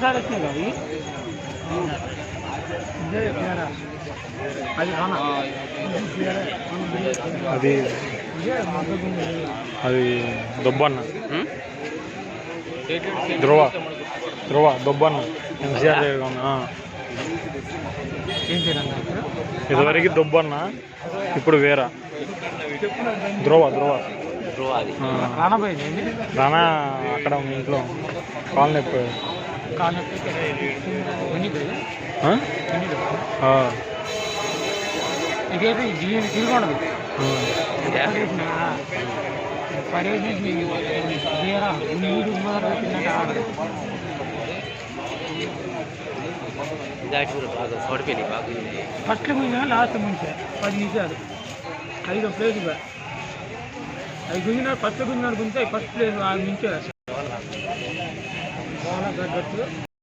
Sir వచ్చినాయి కదా. అది అది. అది దొబ్బన్న ధ్రువ ధ్రువ దొబ్బన్న ఎన్సీఆర్? ఇదివరకు దొబ్బన్న ఇప్పుడు వేరా ధ్రువ ధ్రువ ఆ. రానపోయింది ఏంది? రానా అక్కడ మీ ఇంట్లో కాల్ నొప్పి కాలు నొప్పి ఎన్నిపోయింది ఆ? ఎన్నిపోయింది ఆ. ఇదైతే దీని తిరగడదు ఆ. అవి గుంజినాడు ఫస్ట్ గుంజినాడు గుంజితే ఫస్ట్ ప్లేస్ ఆ మించారు